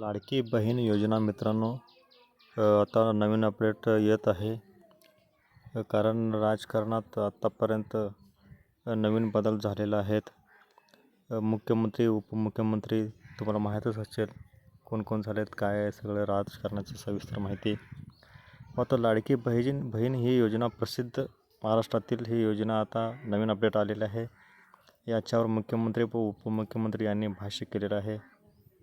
लाडकी बहीण योजना मित्रांनो आता नवीन अपडेट येत आहे. कारण राजकारणात आत्तापर्यंत नवीन बदल झालेले आहेत. मुख्यमंत्री उपमुख्यमंत्री तुम्हाला माहीतच असेल कोण कोण झालेत काय आहे सगळं राजकारणाची सविस्तर माहिती. आता लाडकी बहिजीन बहीण ही योजना प्रसिद्ध महाराष्ट्रातील ही योजना आता नवीन अपडेट आलेली आहे. याच्यावर मुख्यमंत्री व उपमुख्यमंत्री यांनी भाष्य केलेलं आहे.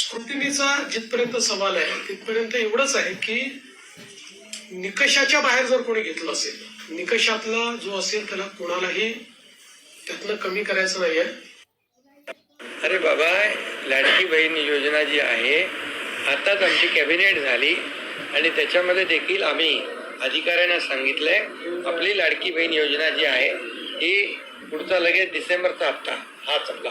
स्क्रुटिनीचा जिथपर्यंत सवाल आहे तिथपर्यंत एवढंच आहे की निकषाच्या बाहेर जर कोणी घेतलं असेल निकषातला जो असेल त्याला कोणालाही त्यातनं कमी करायचं नाहीये. अरे बाबा लाडकी बहीण योजना जी आहे आताच आमची कॅबिनेट झाली आणि त्याच्यामध्ये देखील आम्ही अधिकाऱ्यांना सांगितलंय आपली लाडकी बहीण योजना जी आहे ही पुढचा लगेच डिसेंबरचा हप्ता हाच आपला.